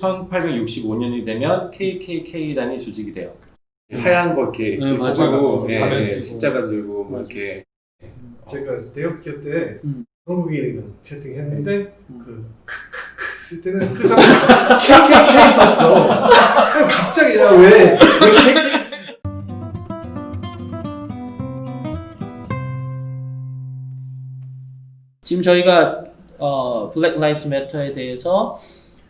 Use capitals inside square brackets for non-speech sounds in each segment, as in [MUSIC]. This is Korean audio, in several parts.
1865년이 되면 KKK단이 조직이 돼요. 하얀 거 이렇게 네, 맞아요. 쓰고 예, 가면 예, 쓰고. 십자가 들고 막 맞아요. 이렇게 제가 대학교 때 음. 한국인이랑 채팅했는데 음. 그 크크크 쓸 때는 그 사람 KKK 썼어. [LAUGHS] 갑자기 야왜왜 KKK 지금 저희가 어, 블랙 라이프스 매터에 대해서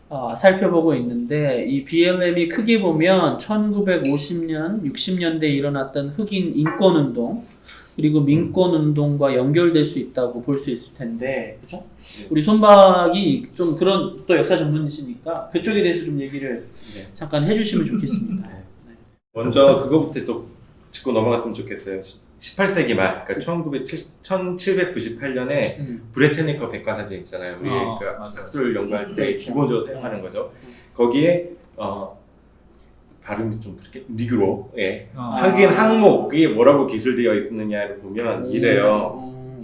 어, 살펴보고 있는데 이 BLM이 크게 보면 1950년, 60년대에 일어났던 흑인 인권 운동 그리고 민권 운동과 연결될 수 있다고 볼 수 있을 텐데 그죠? 우리 손박이 좀 그런 또 역사 전문이시니까 그쪽에 대해서 좀 얘기를 네. 잠깐 해주시면 좋겠습니다. 먼저 그거부터 또 짚고 넘어갔으면 좋겠어요. 18세기 말, 그러니까 1970, 1798년에 음. 브레테니커 백과사전 있잖아요. 우리 어, 그. 학술을 연구할 때 네. 기본적으로 사용하는 거죠. 거기에 어, 발음이 좀 그렇게 니그로, 예. 아. 흑인 항목이 뭐라고 기술되어 있느냐를 보면 이래요. 음.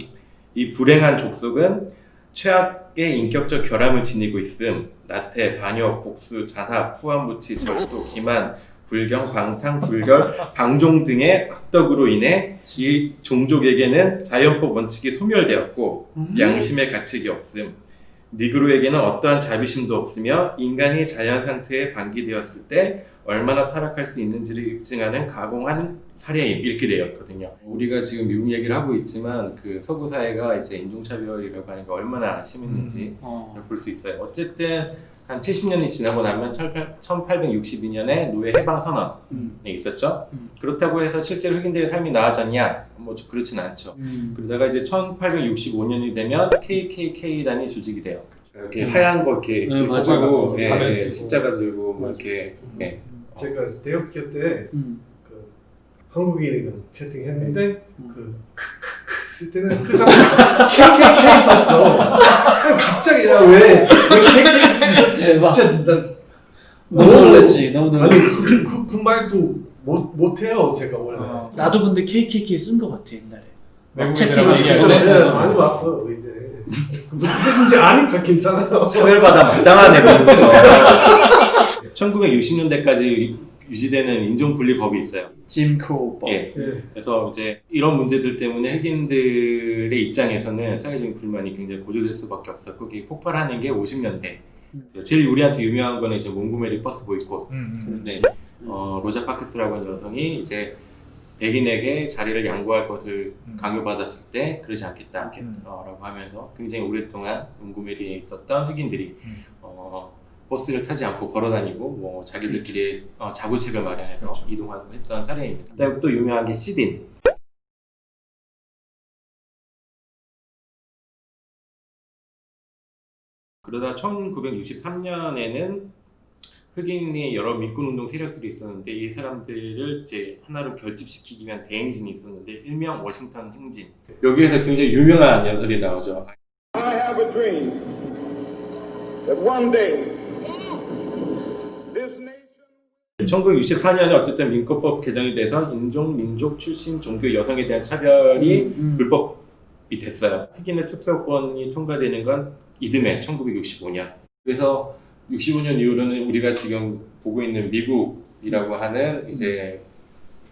이 불행한 족속은 최악의 인격적 결함을 지니고 있음. 나태, 반역, 복수, 잔합, 후한무치, 절도, 기만, 불경, 방탕, 불결, 방종 등의 악덕으로 인해 이 종족에게는 자연법 원칙이 소멸되었고 양심의 가책이 없음. 니그로에게는 어떠한 자비심도 없으며 인간이 자연 상태에 방기되었을 때 얼마나 타락할 수 있는지를 입증하는 가공한 사례임 이렇게 되었거든요. 우리가 지금 미국 얘기를 하고 있지만 그 서구 사회가 이제 인종차별이라고 하는 게 얼마나 심했는지 어. 볼수 있어요. 어쨌든 한 70년이 지나고 나면 1862년에 노예 해방 선언이 음. 있었죠. 음. 그렇다고 해서 실제로 흑인들의 삶이 나아졌냐? 뭐 그렇진 않죠. 음. 그러다가 이제 1865년이 되면 KKK단이 조직이 돼요. 이렇게 음. 하얀 거 이렇게 네. 쓰고 예, 가면 예, 쓰고. 십자가 들고 뭐. 이렇게 예. 제가 대학교 때 음. 그 한국인이랑 채팅했는데 음. 그 크크 크쓸 때는 그 사람 KKK 썼어. 갑자기 야왜왜 KKK? 대박. 진짜 난 너무 놀랐지. 너무 아니 놀랐지. 그, 그, 그 말도 못 못해요 제가 원래. 어. 나도 근데 KKK 쓴 것 같아 옛날에. 막 외국인들하고 채팅을 얘기할 그죠? 때? 네, 많이 봤어 이제 무슨 뜻인지 아니까 괜찮아요. 차별받아 마땅하네 미국에서 1960년대까지 유지되는 인종분리법이 있어요. 짐 크로우 법. 예. 예. 그래서 이제 이런 문제들 때문에 흑인들의 입장에서는 사회적인 불만이 굉장히 고조될 수밖에 없었고 그게 폭발하는 게 50년대. 음. 제일 우리한테 유명한 거는 이제 몽고메리 버스 보이콧. 음, 음. 네. 어, 로자 파크스라고 하는 여성이 이제 백인에게 자리를 양보할 것을 음. 강요받았을 때 그러지 않겠다. 음. 어, 라고 하면서 굉장히 오랫동안 몽고메리에 있었던 흑인들이 음. 어, 버스를 타지 않고 걸어다니고 뭐 자기들끼리 어, 자구책을 마련해서 그렇죠. 이동하고 했던 사례입니다. 그다음에 또 유명한 게 시딘. 그러다 1963년에는 흑인이 여러 민권운동 세력들이 있었는데 이 사람들을 이제 하나로 결집시키기 위한 대행진이 있었는데 일명 워싱턴 행진. 여기에서 굉장히 유명한 연설이 나오죠. I have a dream that one day this nation 1964년에 어쨌든 민권법 개정이 돼서 인종, 민족, 출신, 종교, 여성에 대한 차별이 음. 불법이 됐어요. 흑인의 투표권이 통과되는 건 이듬해 1965년. 그래서 65년 이후로는 우리가 지금 보고 있는 미국이라고 하는 이제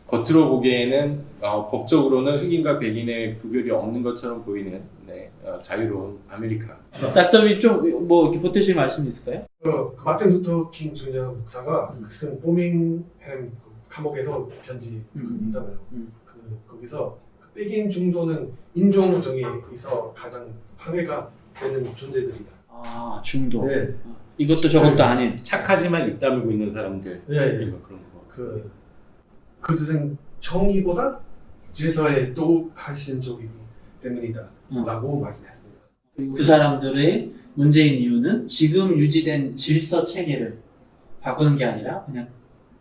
겉으로 보기에는 어, 법적으로는 흑인과 백인의 구별이 없는 것처럼 보이는 네, 어, 자유로운 아메리카. 닥터비 좀뭐 이렇게 보태실 말씀 있을까요? 그 마틴 루터 킹 주니어 목사가 음. 그쓴 보밍햄 그 감옥에서 편지 음. 있잖아요. 음. 그 거기서 그 백인 중도는 인종정의에서 가장 방해가 되는 존재들이다. 아 중도. 네, 어, 이것도 저것도 아닌. 착하지만 입 다물고 있는 사람들. 예, 예. 뭐 그런 거. 그 그들은 정의보다 질서에 또 하신 적이기 때문이다라고 말씀했습니다. 그리고 그 사람들의 문제인 이유는 지금 유지된 질서 체계를 바꾸는 게 아니라 그냥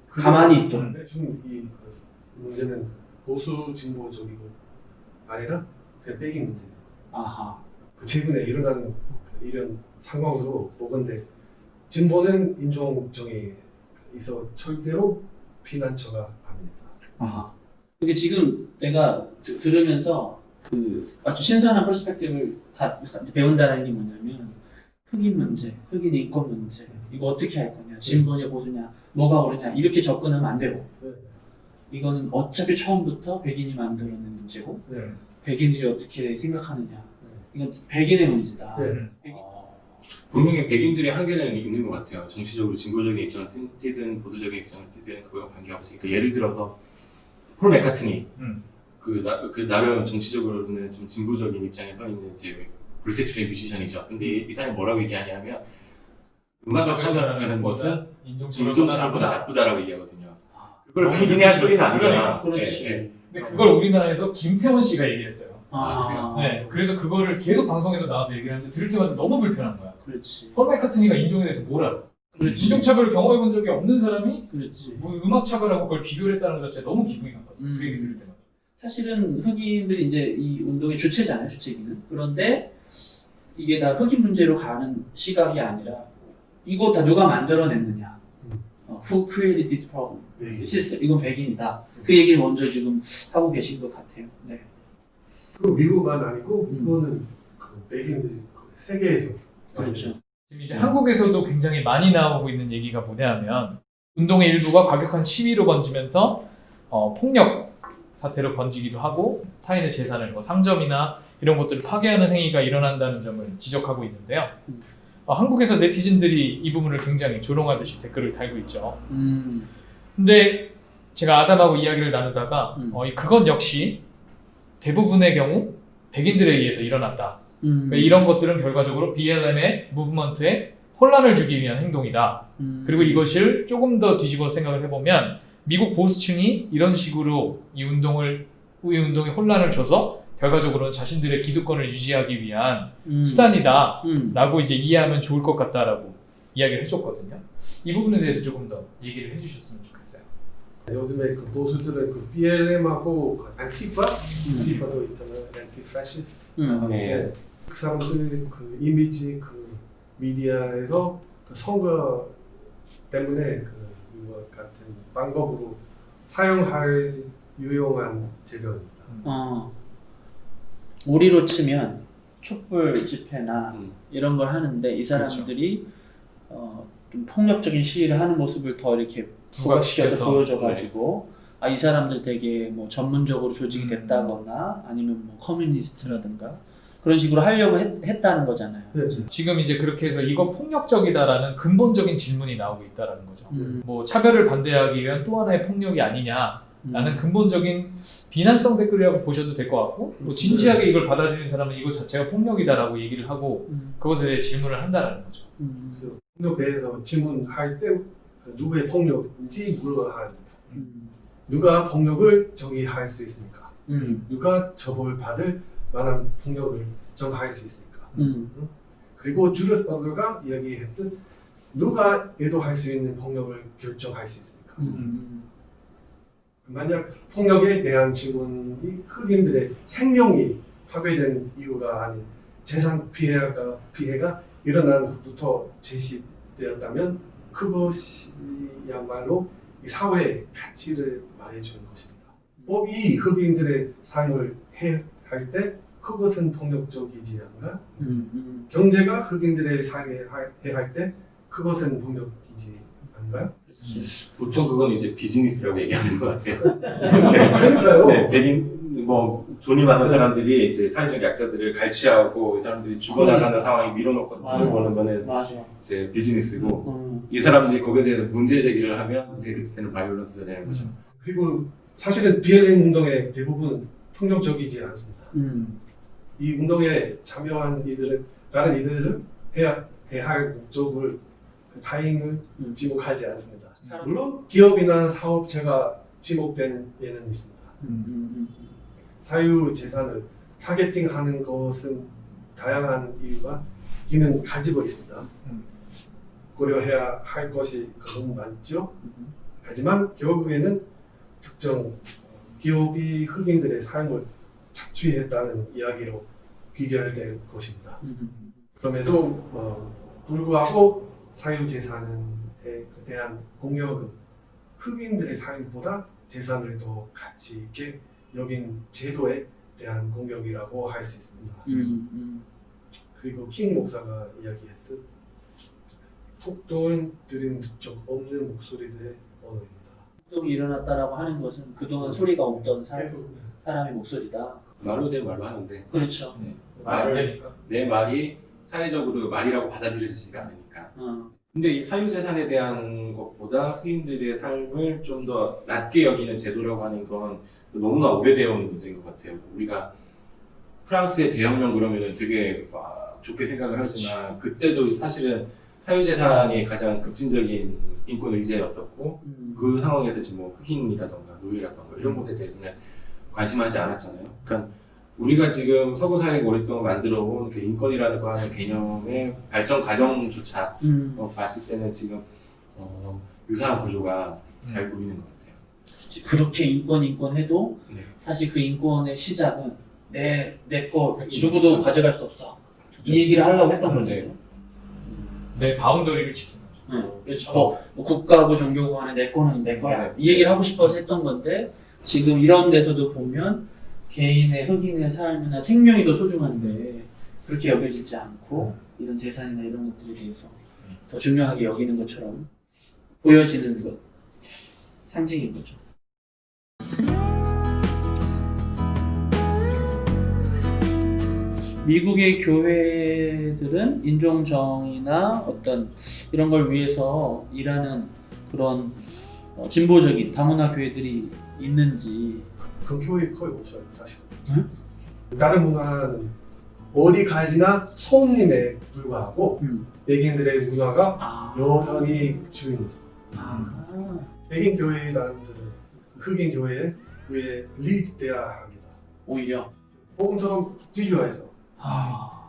가만히 있던. 네, 지금 이그 문제는 보수 진보적이고 아니라 그냥 백인 문제. 아하. 그 최근에 일어난 그 이런 상황으로 보건데 진보는 인종정의에 있어 절대로 피난처가 아하. 그게 지금 내가 드- 들으면서 그 아주 신선한 퍼스펙티브를 가- 배운다는 게 뭐냐면 흑인 문제, 흑인 인권 문제 이거 어떻게 할 거냐, 진보냐 보수냐, 뭐가 옳으냐 이렇게 접근하면 안 되고 네. 이거는 어차피 처음부터 백인이 만들어낸 문제고 네. 백인들이 어떻게 생각하느냐 이건 백인의 문제다. 네. 백인- 분명히 백인들의 한계는 있는 것 같아요. 정치적으로 진보적인 입장을 띠- 띠든 보수적인 입장을 띠든 그거와 관계없으니까 예를 들어서 폴 맥카트니 음. 그, 나, 그 나름 정치적으로는 좀 진보적인 입장에 서 있는 이제 불세출의 뮤지션이죠. 근데 이, 이 사람이 뭐라고 얘기하냐면 음악을 참여하는 것은 인종차별보다 나쁘다라고 얘기하거든요. 그걸 백인이 할 소리는 아니잖아. 그렇지. 예, 예. 근데 그걸 우리나라에서 김태원 씨가 얘기했어요. 아, 네, 그래서 그거를 계속 방송에서 나와서 얘기를 하는데 들을 때마다 너무 불편한 거야. 그렇지, 폴 맥카트니가 인종에 대해서 뭘 알아? 그렇지, 인종차별을 경험해 본 적이 없는 사람이 그렇지. 뭐 음악 차별하고 그걸 비교를 했다는 것 자체가 너무 기분이 나빴어. 음. 그 얘기 들을 때마다. 사실은 흑인들이 이제 이 운동의 주체잖아요, 주체기는. 그런데 이게 다 흑인 문제로 가는 시각이 아니라 이거 다 누가 만들어냈느냐. 어, who created this problem? 네. 시스템, 이건 백인이다. 그 얘기를 먼저 지금 하고 계신 것 같아요. 네. 그 미국만 아니고 음. 이거는 그 백인들이 그 세계에서 그렇죠. 지금 이제 한국에서도 굉장히 많이 나오고 있는 얘기가 뭐냐면 운동의 일부가 과격한 시위로 번지면서 어, 폭력 사태로 번지기도 하고 타인의 재산을 뭐 상점이나 이런 것들을 파괴하는 행위가 일어난다는 점을 지적하고 있는데요. 음. 어, 한국에서 네티즌들이 이 부분을 굉장히 조롱하듯이 댓글을 달고 있죠. 음, 근데 제가 아담하고 이야기를 나누다가 음. 어, 이- 그건 역시 대부분의 경우 백인들에 의해서 일어났다. 음, 그러니까 이런 것들은 결과적으로 BLM의 무브먼트에 혼란을 주기 위한 행동이다. 음, 그리고 이것을 조금 더 뒤집어 생각을 해보면 미국 보수층이 이런 식으로 이 운동을 이 운동에 혼란을 줘서 결과적으로는 자신들의 기득권을 유지하기 위한 음, 수단이다라고 음, 이제 이해하면 좋을 것 같다라고 이야기를 해줬거든요. 이 부분에 대해서 조금 더 얘기를 해주셨으면 좋겠어요. 요즘에 그 보수들은 그 BLM하고 그 안티파, 음. 안티파도 있잖아요, 안티파시스트. 음, 네. 그 사람들 그 이미지 그 미디어에서 그 선거 때문에 그 이거 같은 방법으로 사용할 유용한 재료입니다. 어, 우리로 치면 촛불 집회나 음. 이런 걸 하는데 이 사람들이 어, 좀 폭력적인 시위를 하는 모습을 더 이렇게 부각시켜서 부각시켜서, 보여줘가지고 아 이 사람들 되게 뭐 전문적으로 조직이 됐다거나 아니면 뭐 커뮤니스트라든가 그런 식으로 하려고 했, 다는 거잖아요. 네. 지금 이제 그렇게 해서 이건 폭력적이다라는 근본적인 질문이 나오고 있다라는 거죠. 음, 뭐 차별을 반대하기 위한 또 하나의 폭력이 아니냐라는 음, 근본적인 비난성 댓글이라고 보셔도 될 것 같고 뭐 진지하게 이걸 받아들이는 사람은 이거 자체가 폭력이다라고 얘기를 하고 음, 그것에 대해 질문을 한다라는 거죠. 음, 그래서 폭력 대해서 질문할 때그 누구의 폭력인지 물어야 합니다. 음, 누가 폭력을 정의할 수 있습니까? 음, 누가 처벌받을 만한 폭력을 정할 수 있습니까? 음, 그리고 주르스 버거가 이야기했듯 누가 애도할 수 있는 폭력을 결정할 수 있습니까? 음, 만약 폭력에 대한 질문이 흑인들의 생명이 파괴된 이유가 아닌 재산 피해가 피해가 일어난 후부터 제시되었다면 그것이야말로 이 사회의 가치를 말해주는 것입니다. 법이 흑인들의 삶을 해할 때 그것은 폭력적이지 않가? 음, 음, 경제가 흑인들의 삶에 해할 때 그것은 폭력이지 않가요? 보통 그건 이제 비즈니스라고 얘기하는 것 같아요. 그러니까요. 네, 백인 뭐 돈이 많은 사람들이 이제 사회적 약자들을 갈취하고 이 사람들이 죽어나가는 상황에 밀어놓고 맞아. 돈을 버는 거는 맞아. 이제 비즈니스고 음, 이 사람들이 거기에 대해서 문제 제기를 하면 이제 그때는 바이올런스가 되는 거죠. 그리고 사실은 BLM 운동의 대부분 폭력적이지 않습니다. 음, 이 운동에 참여한 이들은 다른 이들은 해야 해할 목적을 그 타인을 음. 지목하지 않습니다. 물론 기업이나 사업체가 지목된 예는 있습니다. 음, 음, 사유 재산을 타겟팅하는 것은 다양한 이유가 기는 가지고 있습니다. 음. 고려해야 할 것이 너무 많죠. 음, 하지만 결국에는 특정 기업이 흑인들의 삶을 착취했다는 이야기로 귀결될 것입니다. 음, 그럼에도 어, 불구하고 사유재산에 대한 공격은 흑인들의 삶보다 재산을 더 가치 있게 여긴 제도에 대한 공격이라고 할 수 있습니다. 음, 음, 그리고 킹 목사가 이야기했듯 폭동은 들은 적 없는 목소리들의 언어입니다. 폭동이 일어났다라고 하는 것은 그동안 소리가 없던 사, 그래서 사람의 목소리다. 말로 된 말로 하는데 그렇죠. 말안 말을 되니까. 내 말이 사회적으로 말이라고 받아들여지지가 않으니까. 어. 근데 이 사유재산에 대한 것보다 흑인들의 삶을 좀 더 낮게 여기는 제도라고 하는 건 너무나 오래되어 온 문제인 것 같아요. 우리가 프랑스의 대혁명 그러면은 되게 막 좋게 생각을 하지만 그때도 사실은 사유재산이 가장 급진적인 인권 의제였었고 음. 그 상황에서 지금 뭐 흑인이라던가 노예라던가 이런 것에 대해서는 관심하지 않았잖아요. 그러니까 우리가 지금 서구 사회가 오랫동안 만들어온 그 인권이라는 거 하는 개념의 발전 과정조차 음. 어, 봤을 때는 지금 어, 유사한 구조가 잘 보이는 것 같아요. 그렇게 인권 인권 해도 네. 사실 그 인권의 시작은 내 내거 그렇죠. 누구도 가져갈 수 없어. 이 얘기를 하려고 했던 거죠. 네. 내 바운더리를 지키는 거죠. 응, 그렇죠. 뭐, 뭐 국가고 종교고 간에 내 거는 내 거야. 네. 이 얘기를 하고 싶어서 했던 건데 지금 이런 데서도 보면 개인의 흑인의 삶이나 생명이 더 소중한데 그렇게 여겨지지 않고 이런 재산이나 이런 것들에 대해서 더 중요하게 여기는 것처럼 보여지는 것 상징인 거죠. 미국의 교회들은 인종 정의나 어떤 이런 걸 위해서 일하는 그런 어, 진보적인 다문화 교회들이 있는지 그 교회 거의 없어요 사실. 응? 다른 문화는 어디 가지나 손님에 불과하고 음. 백인들의 문화가 아, 여전히 주인이죠. 아, 백인 교회라는들은 흑인 교회 위에 리드돼야 합니다. 오히려 복음처럼 뒤져야죠. 아,